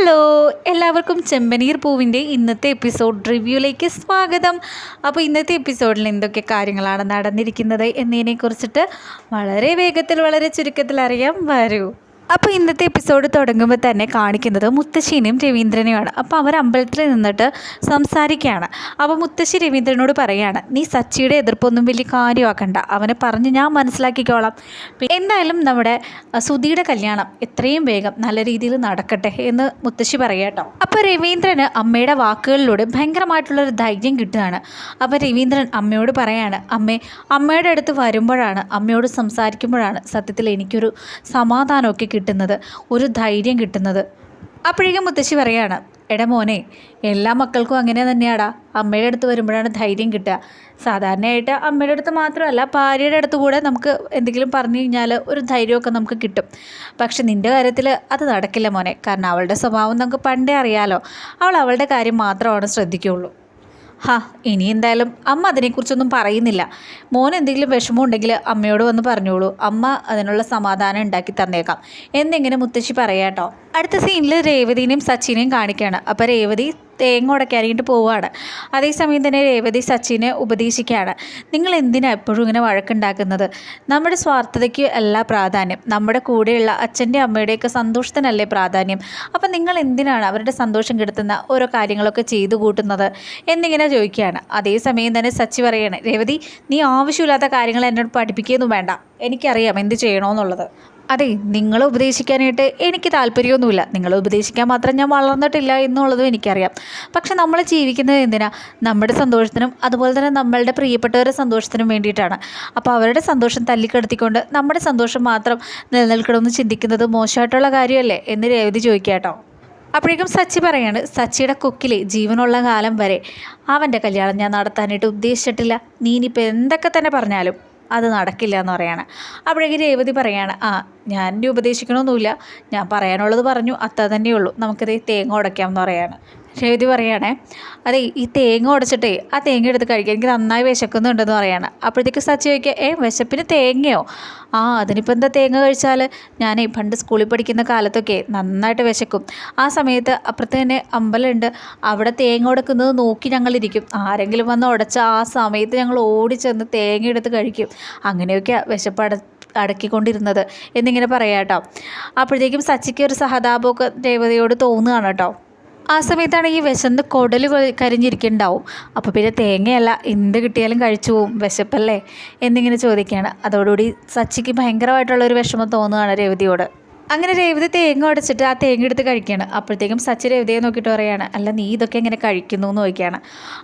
Hello എല്ലാവർക്കും ചെമ്പനീർ പൂവിന്റെ ഇന്നത്തെ എപ്പിസോഡ് റിവ്യൂയിലേക്ക് സ്വാഗതം. അപ്പോൾ ഇന്നത്തെ എപ്പിസോഡിൽ എന്തൊക്കെ കാര്യങ്ങളാണ് നടന്നിരിക്കുന്നത് എന്നതിനെക്കുറിച്ചിട്ട് വളരെ വേഗത്തിൽ വളരെ ചുരുക്കത്തിൽ അറിയാം വരൂ. അപ്പോൾ ഇന്നത്തെ എപ്പിസോഡ് തുടങ്ങുമ്പോൾ തന്നെ കാണിക്കുന്നത് മുത്തശ്ശിനെയും രവീന്ദ്രനെയുമാണ്. അപ്പോൾ അവർ അമ്പലത്തിൽ നിന്നിട്ട് സംസാരിക്കുകയാണ്. അപ്പോൾ മുത്തശ്ശി രവീന്ദ്രനോട് പറയാണ് നീ സച്ചിയുടെ എതിർപ്പൊന്നും വലിയ കാര്യമാക്കണ്ട. അവനെ പറഞ്ഞ് ഞാൻ മനസ്സിലാക്കിക്കോളാം. എന്തായാലും നമ്മുടെ സുധിയുടെ കല്യാണം എത്രയും വേഗം നല്ല രീതിയിൽ നടക്കട്ടെ എന്ന് മുത്തശ്ശി പറയാട്ടോ അപ്പോൾ രവീന്ദ്രന് അമ്മയുടെ വാക്കുകളിലൂടെ ഭയങ്കരമായിട്ടുള്ളൊരു ധൈര്യം കിട്ടുകയാണ്. അപ്പോൾ രവീന്ദ്രൻ അമ്മയോട് പറയാണ് അമ്മേ അമ്മയുടെ അടുത്ത് വരുമ്പോഴാണ് അമ്മയോട് സംസാരിക്കുമ്പോഴാണ് സത്യത്തിൽ എനിക്കൊരു സമാധാനമൊക്കെ കിട്ടുന്നത് ഒരു ധൈര്യം കിട്ടുന്നത്. അപ്പോഴേക്കും മുത്തശ്ശി പറയാണ് എടാ മോനെ എല്ലാ മക്കൾക്കും അങ്ങനെ തന്നെയാടാ. അമ്മയുടെ അടുത്ത് വരുമ്പോഴാണ് ധൈര്യം കിട്ടുക. സാധാരണയായിട്ട് അമ്മയുടെ അടുത്ത് മാത്രമല്ല ഭാര്യയുടെ അടുത്ത് കൂടെ നമുക്ക് എന്തെങ്കിലും പറഞ്ഞു കഴിഞ്ഞാൽ ഒരു ധൈര്യമൊക്കെ നമുക്ക് കിട്ടും. പക്ഷെ നിന്റെ കാര്യത്തിൽ അത് നടക്കില്ല മോനെ. കാരണം അവളുടെ സ്വഭാവം നമുക്ക് പണ്ടേ അറിയാലോ. അവൾ അവളുടെ കാര്യം മാത്രമാണ് ശ്രദ്ധിക്കുകയുള്ളൂ ഹാ ഇനി എന്തായാലും അമ്മ അതിനെക്കുറിച്ചൊന്നും പറയുന്നില്ല. മോൻ എന്തെങ്കിലും വിഷമം ഉണ്ടെങ്കിൽ അമ്മയോട് വന്ന് പറഞ്ഞോളൂ. അമ്മ അതിനുള്ള സമാധാനം ഉണ്ടാക്കി തന്നേക്കാം. എന്നിങ്ങനെ മുത്തശ്ശി പറയാട്ടോ. അടുത്ത സീനിൽ രേവതിനെയും സച്ചിനെയും കാണിക്കുകയാണ്. അപ്പോൾ രേവതി തേങ്ങ ഉടക്കാനായിട്ട് പോവുകയാണ്. അതേസമയം തന്നെ രേവതി സച്ചിനെ ഉപദേശിക്കുകയാണ്. നിങ്ങൾ എന്തിനാണ് എപ്പോഴും ഇങ്ങനെ വഴക്കുണ്ടാക്കുന്നത്? നമ്മുടെ സ്വാർത്ഥതയ്ക്ക് അല്ല പ്രാധാന്യം. നമ്മുടെ കൂടെയുള്ള അച്ഛന്റെ അമ്മയുടെയൊക്കെ സന്തോഷത്തിനല്ലേ പ്രാധാന്യം. അപ്പം നിങ്ങൾ എന്തിനാണ് അവരുടെ സന്തോഷം കെടുത്തുന്ന ഓരോ കാര്യങ്ങളൊക്കെ ചെയ്തു കൂട്ടുന്നത്? എന്നിങ്ങനെ ചോദിക്കുകയാണ്. അതേസമയം തന്നെ സച്ചി പറയാണ് രേവതി നീ ആവശ്യമില്ലാത്ത കാര്യങ്ങൾ എന്നോട് പഠിപ്പിക്കുകയൊന്നും വേണ്ട. എനിക്കറിയാം എന്ത് ചെയ്യണമെന്നുള്ളത് അതെ നിങ്ങളെ ഉപദേശിക്കാനായിട്ട് എനിക്ക് താല്പര്യമൊന്നുമില്ല. നിങ്ങളെ ഉപദേശിക്കാൻ മാത്രം ഞാൻ വളർന്നിട്ടില്ല എന്നുള്ളതും എനിക്കറിയാം. പക്ഷെ നമ്മൾ ജീവിക്കുന്നത് എന്തിനാ? നമ്മുടെ സന്തോഷത്തിനും അതുപോലെ തന്നെ നമ്മളുടെ പ്രിയപ്പെട്ടവരുടെ സന്തോഷത്തിനും വേണ്ടിയിട്ടാണ്. അപ്പോൾ അവരുടെ സന്തോഷം തല്ലിക്കെടുത്തിക്കൊണ്ട് നമ്മുടെ സന്തോഷം മാത്രം നിലനിൽക്കണമെന്ന് ചിന്തിക്കുന്നത് മോശമായിട്ടുള്ള കാര്യമല്ലേ എന്ന് രേവതി ചോദിക്കാട്ടോ അപ്പോഴേക്കും സച്ചി പറയാണ് സച്ചിയുടെ കൊക്കിലെ ജീവനുള്ള കാലം വരെ അവന്റെ കല്യാണം ഞാൻ നടത്താനായിട്ട് ഉദ്ദേശിച്ചിട്ടില്ല. നീ എന്തൊക്കെ തന്നെ പറഞ്ഞാലും അത് നടക്കില്ല എന്ന് പറയാണ്. അപ്പോഴേക്കും രേവതി പറയാണ് ആ ഞാൻ ഇനി ഉപദേശിക്കണമൊന്നുമില്ല. ഞാൻ പറയാനുള്ളത് പറഞ്ഞു അത്ര തന്നെയുള്ളൂ നമുക്കിത് തേങ്ങ ഉടയ്ക്കാം എന്ന് പറയാണ്. രേവതി പറയുകയാണേ അതെ ഈ തേങ്ങ ഉടച്ചിട്ടേ ആ തേങ്ങ എടുത്ത് കഴിക്കാൻ എനിക്ക് നന്നായി വിശക്കുന്നുണ്ടെന്ന് പറയാണ്. അപ്പോഴത്തേക്ക് സച്ചി ചോദിക്കുക ഏ വിശപ്പിന് തേങ്ങയോ? ആ അതിനിപ്പോൾ എന്താ തേങ്ങ കഴിച്ചാൽ ഞാനേ പണ്ട് സ്കൂളിൽ പഠിക്കുന്ന കാലത്തൊക്കെ നന്നായിട്ട് വിശക്കും. ആ സമയത്ത് അപ്പുറത്ത് തന്നെ അമ്പലമുണ്ട്. അവിടെ തേങ്ങ ഉടക്കുന്നത് നോക്കി ഞങ്ങളിരിക്കും. ആരെങ്കിലും വന്ന് ഉടച്ച ആ സമയത്ത് ഞങ്ങൾ ഓടി ചെന്ന് തേങ്ങ എടുത്ത് കഴിക്കും. അങ്ങനെയൊക്കെയാണ് വിശപ്പട അട അടക്കിക്കൊണ്ടിരുന്നത് എന്നിങ്ങനെ പറയാം കേട്ടോ അപ്പോഴത്തേക്കും സച്ചിക്ക് ഒരു സഹതാപമൊക്കെ രേവതിയോട് തോന്നുകയാണ് കേട്ടോ. ആ സമയത്താണ് ഈ വിശന്ന് കുടൽ കരിഞ്ഞിരിക്കുന്നുണ്ടാവും അപ്പോൾ പിന്നെ തേങ്ങയല്ല എന്ത് കിട്ടിയാലും കഴിച്ചു പോവും. വിശപ്പല്ലേ? എന്നിങ്ങനെ ചോദിക്കുകയാണ്. അതോടുകൂടി സച്ചിക്ക് ഭയങ്കരമായിട്ടുള്ളൊരു വിഷമം തോന്നുകയാണ് രേവതിയോട്. അങ്ങനെ രേവതി തേങ്ങ ഉടച്ചിട്ട് ആ തേങ്ങ എടുത്ത് കഴിക്കുകയാണ്. അപ്പോഴത്തേക്കും സച്ചി രേവതിയെ നോക്കിയിട്ട് പറയാണ് അല്ല നീ ഇതൊക്കെ എങ്ങനെ കഴിക്കുന്നു? എന്ന് നോക്കിയാണ്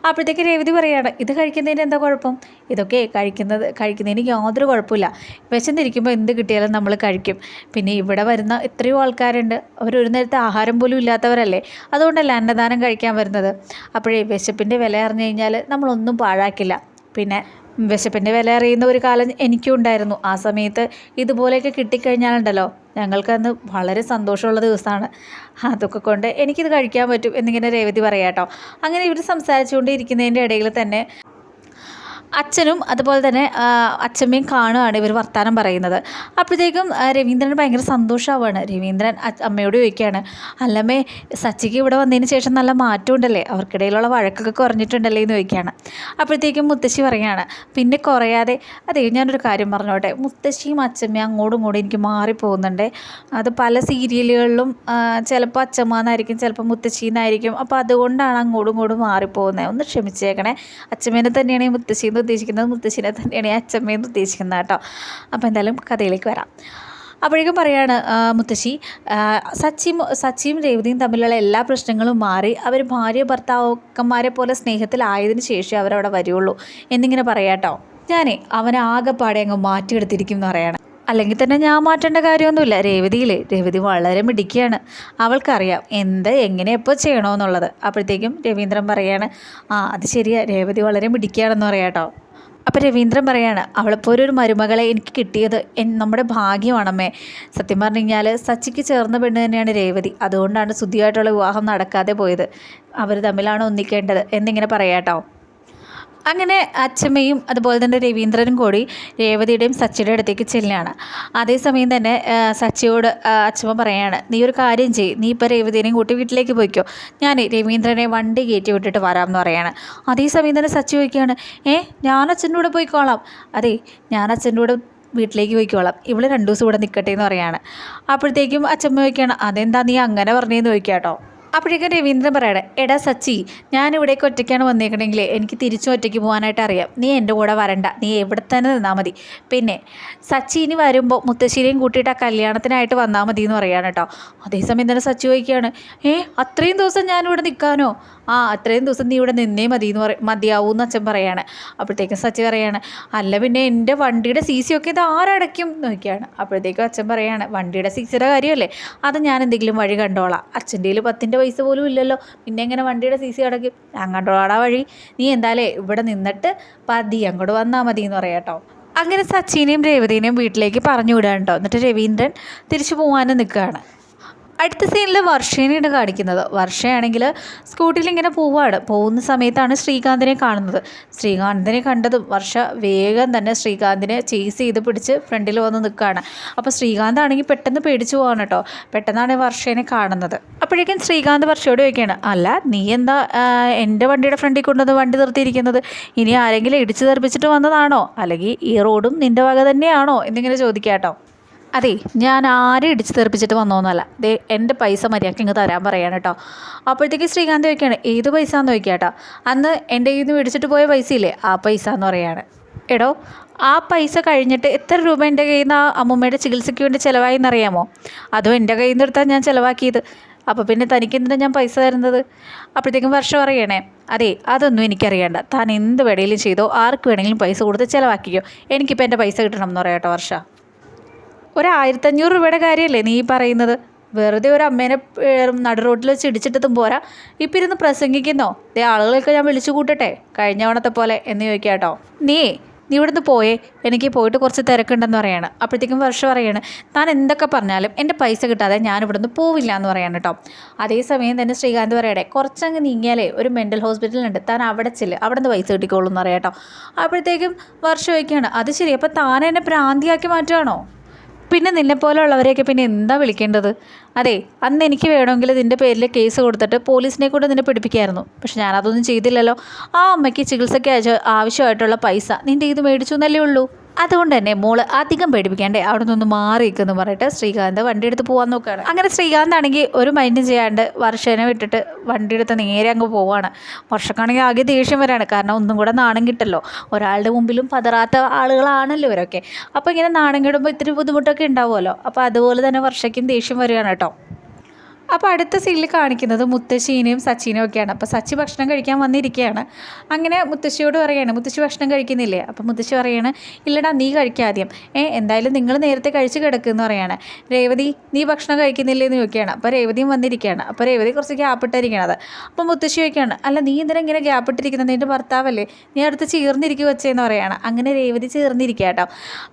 അപ്പോഴത്തേക്ക് രേവതി പറയുകയാണ് ഇത് കഴിക്കുന്നതിന് എന്താ കുഴപ്പം? ഇതൊക്കെ കഴിക്കുന്നത് കഴിക്കുന്നതിന് യാതൊരു കുഴപ്പമില്ല. വിശന്നിരിക്കുമ്പോൾ എന്ത് കിട്ടിയാലും നമ്മൾ കഴിക്കും. പിന്നെ ഇവിടെ വരുന്ന എത്രയോ ആൾക്കാരുണ്ട്. അവർ ഒരു നേരത്തെ ആഹാരം പോലും ഇല്ലാത്തവരല്ലേ? അതുകൊണ്ടല്ല അന്നദാനം കഴിക്കാൻ വരുന്നത്? അപ്പോഴേ വിശപ്പിന്റെ വില അറിഞ്ഞു കഴിഞ്ഞാൽ നമ്മളൊന്നും പാഴാക്കില്ല. പിന്നെ വിശപ്പിന്റെ വില അറിയുന്ന ഒരു കാലം എനിക്കും ഉണ്ടായിരുന്നു. ആ സമയത്ത് ഇതുപോലെയൊക്കെ കിട്ടിക്കഴിഞ്ഞാലുണ്ടല്ലോ. ഞങ്ങൾക്കന്ന് വളരെ സന്തോഷമുള്ള ദിവസമാണ്. അതൊക്കെ കൊണ്ട് എനിക്കിത് കഴിക്കാൻ പറ്റും എന്നിങ്ങനെ രേവതി പറയാട്ടോ. അങ്ങനെ ഇവർ സംസാരിച്ചുകൊണ്ടിരിക്കുന്നതിന്റെ ഇടയിൽ തന്നെ അച്ഛനും അതുപോലെ തന്നെ അച്ഛമ്മയും കാണുകയാണ് ഇവർ വർത്തമാനം പറയുന്നത്. അപ്പോഴത്തേക്കും രവീന്ദ്രൻ ഭയങ്കര സന്തോഷമാവാണ് രവീന്ദ്രൻ അമ്മയോട് ചോദിക്കുകയാണ് അല്ലമ്മേ സച്ചിക്ക് ഇവിടെ വന്നതിന് ശേഷം നല്ല മാറ്റമുണ്ടല്ലേ? അവർക്കിടയിലുള്ള വഴക്കൊക്കെ കുറഞ്ഞിട്ടുണ്ടല്ലേ? എന്ന് ചോദിക്കുകയാണ്. അപ്പോഴത്തേക്കും മുത്തശ്ശി പറയുകയാണ് പിന്നെ കുറയാതെ അതെ ഞാനൊരു കാര്യം പറഞ്ഞോട്ടെ. മുത്തശ്ശിയും അച്ഛമ്മയും അങ്ങോട്ടും ഇങ്ങോട്ടും എനിക്ക് മാറിപ്പോകുന്നുണ്ട്. അത് പല സീരിയലുകളിലും ചിലപ്പോൾ അച്ഛമ്മ എന്നായിരിക്കും ചിലപ്പോൾ മുത്തശ്ശി എന്നായിരിക്കും അപ്പോൾ അതുകൊണ്ടാണ് അങ്ങോട്ടും ഇങ്ങോട്ടും മാറിപ്പോകുന്നത്. ഒന്ന് ക്ഷമിച്ചേക്കണേ. അച്ഛമ്മേനെ തന്നെയാണ് ഈ മുത്തശ്ശി എന്ന് ഉദ്ദേശിക്കുന്നത് മുത്തശ്ശിനെ തന്നെയാണ് ഈ അച്ചമ്മയെന്ന് ഉദ്ദേശിക്കുന്നത് കേട്ടോ. അപ്പോൾ എന്തായാലും കഥയിലേക്ക് വരാം. അപ്പോഴേക്കും പറയാണ് മുത്തശ്ശി സച്ചിയും സച്ചിയും രേവതിയും തമ്മിലുള്ള എല്ലാ പ്രശ്നങ്ങളും മാറി അവർ ഭാര്യ ഭർത്താക്കന്മാരെ പോലെ സ്നേഹത്തിലായതിനു ശേഷം അവരവിടെ വരുള്ളൂ എന്നിങ്ങനെ പറയാട്ടോ ഞാനേ അവനെ ആകെപ്പാടെ അങ്ങ് മാറ്റിയെടുത്തിരിക്കും എന്ന് പറയാണ്. അല്ലെങ്കിൽ തന്നെ ഞാൻ മാറ്റേണ്ട കാര്യമൊന്നുമില്ല. രേവതിയില്ലേ രേവതി വളരെ മിടിക്കുകയാണ് അവൾക്കറിയാം എന്ത് എങ്ങനെ എപ്പോൾ ചെയ്യണമെന്നുള്ളത് അപ്പോഴത്തേക്കും രവീന്ദ്രൻ പറയാണ് ആ അത് ശരിയാ. രേവതി വളരെ മിടിക്കുകയാണെന്ന് പറയാട്ടോ അപ്പോൾ രവീന്ദ്രൻ പറയാണ് അവളെപ്പോലെ ഒരു മരുമകളെ എനിക്ക് കിട്ടിയത് എൻ നമ്മുടെ ഭാഗ്യമാണമ്മേ. സത്യം പറഞ്ഞു കഴിഞ്ഞാൽ സച്ചിക്ക് ചേർന്ന പെണ്ണ് തന്നെയാണ് രേവതി. അതുകൊണ്ടാണ് ശുദ്ധിയായിട്ടുള്ള വിവാഹം നടക്കാതെ പോയത്. അവർ തമ്മിലാണ് ഒന്നിക്കേണ്ടത്. എന്നിങ്ങനെ പറയാട്ടോ അങ്ങനെ അച്ഛമ്മയും അതുപോലെ തന്നെ രവീന്ദ്രനും കൂടി രേവതിയുടെയും സച്ചിയുടെ അടുത്തേക്ക് ചെല്ലുകയാണ്. അതേസമയം തന്നെ സച്ചിയോട് അച്ഛമ്മ പറയാണ് നീ ഒരു കാര്യം ചെയ്യ് നീ ഇപ്പോൾ രേവതിനെയും കൂട്ടി വീട്ടിലേക്ക് പോയിക്കോ. ഞാൻ രവീന്ദ്രനെ വണ്ടി കയറ്റി വിട്ടിട്ട് വരാമെന്ന് പറയാണ്. അതേസമയം തന്നെ സച്ചി ചോദിക്കുകയാണ് ഏ ഞാൻ അച്ഛന്റെ കൂടെ പോയിക്കോളാം. അതെ ഞാൻ അച്ഛന്റെ കൂടെ വീട്ടിലേക്ക് പോയിക്കോളാം. ഇവൾ രണ്ടു ദിവസം ഇവിടെ നിൽക്കട്ടെ എന്ന് പറയാണ്. അപ്പോഴത്തേക്കും അച്ഛമ്മ ചോദിക്കുകയാണ് അതെന്താ നീ അങ്ങനെ പറഞ്ഞേന്ന് ചോദിക്കാം കേട്ടോ അപ്പോഴേക്കും രവീന്ദ്രൻ പറയണേ എടാ സച്ചി ഞാനിവിടേക്ക് ഒറ്റയ്ക്കാണ് വന്നേക്കണമെങ്കിൽ എനിക്ക് തിരിച്ചും ഒറ്റയ്ക്ക് പോകാനായിട്ട് അറിയാം. നീ എന്റെ കൂടെ വരണ്ട. നീ എവിടെ തന്നെ നിന്നാൽ മതി. പിന്നെ സച്ചി ഇനി വരുമ്പോൾ മുത്തശ്ശേരിയും കൂട്ടിയിട്ട് ആ കല്യാണത്തിനായിട്ട് വന്നാൽ മതി എന്ന് പറയാണ് കേട്ടോ. അതേസമയം തന്നെ സച്ചി ചോദിക്കുകയാണ് ഏ അത്രയും ദിവസം ഞാനിവിടെ നിൽക്കാനോ ആ അത്രയും ദിവസം നീ ഇവിടെ നിന്നേ മതി എന്ന് പറ മതിയാവൂ എന്ന് അച്ഛൻ പറയാണ്. അപ്പോഴത്തേക്കും സച്ചി പറയാണ് അല്ല പിന്നെ എന്റെ വണ്ടിയുടെ സി സി ഒക്കെ ഇത് ആരടയ്ക്കും? നോക്കിയാണ് അപ്പോഴത്തേക്കും അച്ഛൻ പറയാണ് വണ്ടിയുടെ സി സിയുടെ കാര്യമല്ലേ? അത് ഞാൻ എന്തെങ്കിലും വഴി കണ്ടോളാം. അച്ഛന്റെ പത്തിന്റെ പൈസ പോലും ഇല്ലല്ലോ. പിന്നെ എങ്ങനെ വണ്ടിയുടെ സി സി അടയ്ക്കും? കണ്ടോളാടാ വഴി. നീ എന്തായാലേ ഇവിടെ നിന്നിട്ട് പതി അങ്ങോട്ട് വന്നാൽ മതി എന്ന് പറയാം കേട്ടോ. അങ്ങനെ സച്ചിനെയും രേവതിനെയും വീട്ടിലേക്ക് പറഞ്ഞു വിടാൻ കേട്ടോ. എന്നിട്ട് രവീന്ദ്രൻ തിരിച്ചു പോകാനും നിൽക്കുകയാണ്. അടുത്ത സീനിൽ വർഷേനെയാണ് കാണിക്കുന്നത്. വർഷയാണെങ്കിൽ സ്കൂട്ടിയിൽ ഇങ്ങനെ പോവാണ്. പോകുന്ന സമയത്താണ് ശ്രീകാന്തിനെ കാണുന്നത്. ശ്രീകാന്തിനെ കണ്ടതും വർഷ വേഗം തന്നെ ശ്രീകാന്തിനെ ചേസ് ചെയ്ത് പിടിച്ച് ഫ്രണ്ടിൽ വന്ന് നിൽക്കുകയാണ് അപ്പോൾ ശ്രീകാന്ത് ആണെങ്കിൽ പെട്ടെന്ന് പേടിച്ചു പോവാണ് കേട്ടോ. പെട്ടെന്നാണ് വർഷേനെ കാണുന്നത്. അപ്പോഴേക്കും ശ്രീകാന്ത് വർഷയോട് ചോദിക്കുകയാണ് അല്ല നീ എന്താ എന്റെ വണ്ടിയുടെ ഫ്രണ്ടിൽ കൊണ്ടുവന്ന് വണ്ടി നിർത്തിയിരിക്കുന്നത്? ഇനി ആരെങ്കിലും ഇടിച്ചു തെറിപ്പിച്ചിട്ട് വന്നതാണോ? അല്ലെങ്കിൽ ഈ റോഡും നിന്റെ വക തന്നെയാണോ? എന്നിങ്ങനെ ചോദിക്കാം കേട്ടോ. അതെ ഞാൻ ആരും ഇടിച്ച് തെറിപ്പിച്ചിട്ട് വന്നോന്നല്ല. ദേ എന്റെ പൈസ മര്യാദയ്ക്ക് ഇങ്ങ് തരാൻ പറയാണ് കേട്ടോ. അപ്പോഴത്തേക്ക് ശ്രീകാന്ത് ചോദിക്കുകയാണ് ഏത് പൈസ എന്ന് ചോദിക്കുക കേട്ടോ? അന്ന് എന്റെ കയ്യിൽ നിന്ന് മേടിച്ചിട്ട് പോയ പൈസ ഇല്ലേ ആ പൈസ എന്ന് പറയാണ്. എടോ ആ പൈസ കഴിഞ്ഞിട്ട് എത്ര രൂപ എന്റെ കയ്യിൽ നിന്ന് ആ അമ്മൂമ്മയുടെ ചികിത്സയ്ക്ക് വേണ്ടി ചിലവായി എന്നറിയാമോ അതും എന്റെ കയ്യിൽ നിന്ന് എടുത്താൽ ഞാൻ ചിലവാക്കിയത്? അപ്പോൾ പിന്നെ തനിക്ക് എന്തിനാണ് ഞാൻ പൈസ തരുന്നത്? അപ്പോഴത്തേക്കും വർഷം അറിയണേ അതെ അതൊന്നും എനിക്കറിയണ്ട. താൻ എന്ത് വേണമെങ്കിലും ചെയ്തോ ആർക്ക് വേണമെങ്കിലും പൈസ കൊടുത്ത് ചിലവാക്കിക്കോ. എനിക്കിപ്പോൾ എന്റെ പൈസ കിട്ടണം എന്ന് പറയാം കേട്ടോ വർഷ. ഒരു ആയിരത്തഞ്ഞൂറ് രൂപയുടെ കാര്യമല്ലേ നീ പറയുന്നത്? വെറുതെ ഒരു അമ്മേനെ നടു റോട്ടിൽ വെച്ച് ഇടിച്ചിട്ടതും പോരാ. ഇപ്പം ഇരുന്ന് പ്രസംഗിക്കുന്നോ? ദേ ആളുകളൊക്കെ ഞാൻ വിളിച്ചു കൂട്ടട്ടെ. കഴിഞ്ഞ തവണത്തെ പോലെ എന്ന് ചോദിക്കാം കേട്ടോ നീ നീ ഇവിടുന്ന് പോയേ. എനിക്ക് പോയിട്ട് കുറച്ച് തിരക്കുണ്ടെന്ന് പറയാണ്. അപ്പോഴത്തേക്കും വർഷം പറയാണ് താൻ എന്തൊക്കെ പറഞ്ഞാലും എന്റെ പൈസ കിട്ടാതെ ഞാൻ ഇവിടുന്ന് പോവില്ല എന്ന് പറയാണ് കേട്ടോ അതേസമയം തന്നെ ശ്രീകാന്ത് പറയട്ടെ കുറച്ചങ്ങ് നീങ്ങിയാലേ ഒരു മെന്റൽ ഹോസ്പിറ്റലുണ്ട് താൻ അവിടെ ചെല്ല്. അവിടെ നിന്ന് പൈസ കിട്ടിക്കോളൂ എന്ന് പറയാം കേട്ടോ അപ്പോഴത്തേക്കും വർഷം ചോദിക്കുകയാണ് അത് ശരി. അപ്പോൾ താൻ എന്നെ ഭ്രാന്തിയാക്കി മാറ്റുകയാണോ പിന്നെ നിന്നെ പോലെയുള്ളവരെയൊക്കെ പിന്നെ എന്താ വിളിക്കേണ്ടത്? അതെ അന്ന് എനിക്ക് വേണമെങ്കിൽ നിന്റെ പേരിൽ കേസ് കൊടുത്തിട്ട് പോലീസിനെ കൂടെ നിന്നെ പിടിപ്പിക്കായിരുന്നു. പക്ഷെ ഞാനതൊന്നും ചെയ്തില്ലല്ലോ. ആ അമ്മയ്ക്ക് ചികിത്സയ്ക്ക് ആവശ്യമായിട്ടുള്ള പൈസ നിന്റെ ഇത് മേടിച്ചു എന്നല്ലേ ഉള്ളൂ. അതുകൊണ്ട് തന്നെ മോൾ അധികം പേടിപ്പിക്കാണ്ട് അവിടെ നിന്ന് മാറി നിൽക്കുന്നു പറഞ്ഞിട്ട് ശ്രീകാന്ത് വണ്ടി എടുത്ത് പോകാൻ നോക്കുകയാണ്. അങ്ങനെ ശ്രീകാന്ത് ആണെങ്കിൽ ഒരു മൈൻഡ് ചെയ്യാണ്ട് വർഷേനെ വിട്ടിട്ട് വണ്ടി എടുത്ത് നേരെ അങ്ങ് പോവാണ്. വർഷക്കാണെങ്കിൽ ആകെ ദേഷ്യം വരാണ്. കാരണം ഒന്നും കൂടെ നാണം കിട്ടല്ലോ. ഒരാളുടെ മുമ്പിലും പതറാത്ത ആളുകളാണല്ലോ ഇവരൊക്കെ. അപ്പോൾ ഇങ്ങനെ നാണം കിടുമ്പോൾ ഇത്തിരി ബുദ്ധിമുട്ടൊക്കെ ഉണ്ടാവുമല്ലോ. അപ്പോൾ അതുപോലെ തന്നെ വർഷയ്ക്കും ദേഷ്യം വരികയാണ് കേട്ടോ. അപ്പോൾ അടുത്ത സീനിൽ കാണിക്കുന്നത് മുത്തശ്ശീനെയും സച്ചിനെയും ഒക്കെയാണ്. അപ്പോൾ സച്ചി ഭക്ഷണം കഴിക്കാൻ വന്നിരിക്കുകയാണ്. അങ്ങനെ മുത്തശ്ശിയോട് പറയുകയാണ് മുത്തശ്ശി ഭക്ഷണം കഴിക്കുന്നില്ലേ? അപ്പോൾ മുത്തശ്ശി പറയാണ് ഇല്ലടാ നീ കഴിക്കാദ്യം ഏ എന്തായാലും നിങ്ങൾ നേരത്തെ കഴിച്ച് കിടക്കുമെന്ന് പറയാണ് രേവതി നീ ഭക്ഷണം കഴിക്കുന്നില്ലേ? എന്ന് ചോദിക്കുകയാണ്. അപ്പോൾ രേവതിയും വന്നിരിക്കുകയാണ്. അപ്പോൾ രേവതി കുറച്ച് ഗ്യാപ്പ് ഇട്ടിരിക്കണത് അപ്പോൾ മുത്തശ്ശി ചോദിക്കുകയാണ് അല്ല നീ എന്തിനാ ഇങ്ങനെ ഗ്യാപ്പ് ഇട്ടിരിക്കുന്നത്? നിന്റെ ഭർത്താവല്ലേ? നീ അടുത്ത് ചീർന്നിരിക്കുക വെച്ചേന്ന് പറയാണ് അങ്ങനെ രേവതി ചീർന്നിരിക്കുക കേട്ടോ.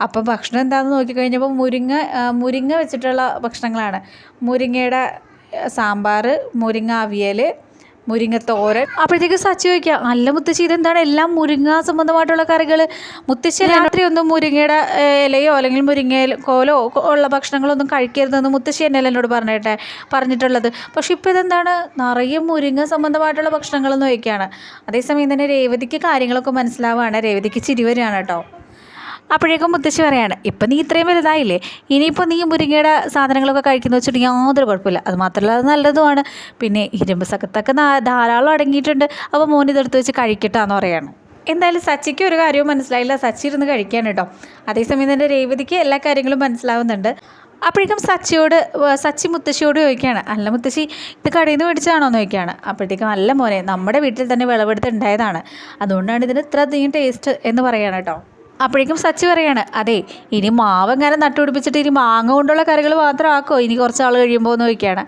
അപ്പോൾ ഭക്ഷണം എന്താണെന്ന് നോക്കിക്കഴിഞ്ഞപ്പോൾ മുരിങ്ങ മുരിങ്ങ വെച്ചിട്ടുള്ള ഭക്ഷണങ്ങളാണ്. മുരിങ്ങയുടെ സാമ്പാർ മുരിങ്ങ അവിയൽ മുരിങ്ങത്തോരൻ അപ്പോഴത്തേക്ക് സച്ചി വയ്ക്കുക അല്ല മുത്തശ്ശി ഇതെന്താണ്? എല്ലാം മുരിങ്ങ സംബന്ധമായിട്ടുള്ള കറികൾ. മുത്തശ്ശി രാത്രി ഒന്നും മുരിങ്ങയുടെ ഇലയോ അല്ലെങ്കിൽ മുരിങ്ങ കോലോ ഉള്ള ഭക്ഷണങ്ങളൊന്നും കഴിക്കരുതെന്ന് മുത്തശ്ശി എന്നല്ല എന്നോട് പറഞ്ഞിട്ടെ പറഞ്ഞിട്ടുള്ളത്. പക്ഷെ ഇപ്പോൾ ഇതെന്താണ്? നിറയെ മുരിങ്ങ സംബന്ധമായിട്ടുള്ള ഭക്ഷണങ്ങളൊന്നും വയ്ക്കുകയാണ് അതേസമയം തന്നെ രേവതിക്ക് കാര്യങ്ങളൊക്കെ മനസ്സിലാവുകയാണ്. രേവതിക്ക് ചിരി വരികയാണ് കേട്ടോ. അപ്പോഴേക്കും മുത്തശ്ശി പറയാണ് ഇപ്പം നീ ഇത്രയും വലുതായില്ലേ? ഇനിയിപ്പോൾ നീ മുരിങ്ങയുടെ സാധനങ്ങളൊക്കെ കഴിക്കുന്ന വെച്ചിട്ട് യാതൊരു കുഴപ്പമില്ല. അത് മാത്രമല്ല അത് നല്ലതുമാണ്. പിന്നെ ഇരുമ്പ് സഖത്തൊക്കെ ധാരാളം അടങ്ങിയിട്ടുണ്ട്. അപ്പോൾ മോൻ ഇതെടുത്ത് വെച്ച് കഴിക്കട്ടാന്ന് പറയാണ്. എന്തായാലും സച്ചിക്ക് ഒരു കാര്യവും മനസ്സിലായില്ല. സച്ചി ഇരുന്ന് കഴിക്കാൻ കേട്ടോ. അതേസമയം തന്നെ രേവതിക്ക് എല്ലാ കാര്യങ്ങളും മനസ്സിലാവുന്നുണ്ട്. അപ്പോഴേക്കും സച്ചിയോട് സച്ചി മുത്തശ്ശിയോട് ചോദിക്കുകയാണ് അല്ല മുത്തശ്ശി ഇത് കടയിൽ നിന്ന് മേടിച്ചതാണോ എന്ന് ചോദിക്കുകയാണ്. അപ്പോഴത്തേക്കും അല്ല മോനെ നമ്മുടെ വീട്ടിൽ തന്നെ വിളവെടുത്ത് ഉണ്ടായതാണ്. അതുകൊണ്ടാണ് ഇതിന് ഇത്ര അധികം ടേസ്റ്റ് എന്ന് പറയുകയാണ് കേട്ടോ. അപ്പോഴേക്കും സച്ചി പറയാണ് അതെ ഇനി മാവ് എങ്ങനെ നട്ടുപിടിപ്പിച്ചിട്ട് ഇനി മാങ്ങ കൊണ്ടുള്ള കറികൾ മാത്രം ആക്കോ ഇനി കുറച്ച് ആൾ കഴിയുമ്പോൾ എന്ന് ചോദിക്കുകയാണ്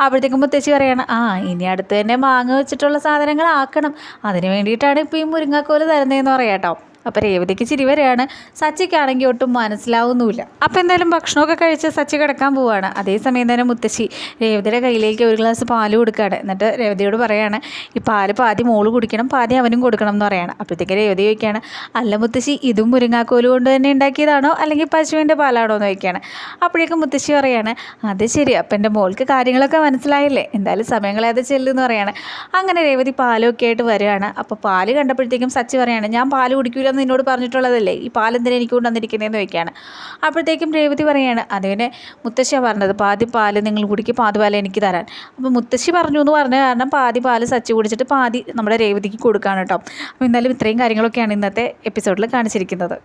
അപ്പോഴത്തേക്കും മുത്തശ്ശി പറയാണ് ആ ഇനി അടുത്ത് തന്നെ മാങ്ങ വെച്ചിട്ടുള്ള സാധനങ്ങൾ ആക്കണം അതിന് വേണ്ടിയിട്ടാണ് ഇപ്പോൾ ഈ മുരിങ്ങാക്കോൽ തരുന്നതെന്ന് പറയാം കേട്ടോ അപ്പോൾ രേവതിക്ക് ചിരി വരെയാണ്. സച്ചിക്കാണെങ്കിൽ ഒട്ടും മനസ്സിലാവുന്നുമില്ല. അപ്പോൾ എന്തായാലും ഭക്ഷണമൊക്കെ കഴിച്ച് സച്ചി കിടക്കാൻ പോവുകയാണ് അതേസമയം തന്നെ മുത്തശ്ശി രേവതിയുടെ കയ്യിലേക്ക് ഒരു ഗ്ലാസ് പാൽ കൊടുക്കുകയാണ് എന്നിട്ട് രേവതിയോട് പറയാണ് ഈ പാൽ പാതി മോൾ കുടിക്കണം പാതി അവനും കൊടുക്കണം എന്ന് പറയാണ്. അപ്പോഴത്തേക്ക് രേവതി ചോദിക്കുകയാണ് അല്ല മുത്തശ്ശി ഇതും മുരിങ്ങാക്കോൽ കൊണ്ട് തന്നെ ഉണ്ടാക്കിയതാണോ? അല്ലെങ്കിൽ പശുവിന്റെ പാലാണോ? എന്ന് ചോദിക്കുകയാണ്. അപ്പോഴേക്കും മുത്തശ്ശി പറയാണ് അത് ശരി അപ്പം എന്റെ മോൾക്ക് കാര്യങ്ങളൊക്കെ മനസ്സിലായില്ലേ? എന്തായാലും സമയങ്ങളെ അത് ചെല്ലുമെന്ന് പറയാണ്. അങ്ങനെ രേവതി പാലൊക്കെ ആയിട്ട് വരികയാണ്. അപ്പോൾ പാൽ കണ്ടപ്പോഴത്തേക്കും സച്ചി പറയുകയാണ് ഞാൻ പാൽ കുടിക്കൂലെന്ന് നിന്നോട് പറഞ്ഞിട്ടുള്ളതല്ലേ? ഈ പാലെന്തിനെ എനിക്ക് കൊണ്ടുവന്നിരിക്കുന്നതെന്ന് ചോദിക്കുകയാണ്. അപ്പോഴത്തേക്കും രേവതി പറയുകയാണ് അതിനെ മുത്തശ്ശിയാണ് പറഞ്ഞത് പാതി പാൽ നിങ്ങൾ കുടിക്കും പാതി പാൽ എനിക്ക് തരാൻ. അപ്പോൾ മുത്തശ്ശി പറഞ്ഞു എന്ന് പറഞ്ഞ കാരണം പാതി പാൽ സച്ചി കുടിച്ചിട്ട് പാതി നമ്മുടെ രേവതിക്ക് കൊടുക്കാണ് കേട്ടോ. അപ്പോൾ എന്തായാലും ഇത്രയും കാര്യങ്ങളൊക്കെയാണ് ഇന്നത്തെ എപ്പിസോഡിൽ കാണിച്ചിരിക്കുന്നത്.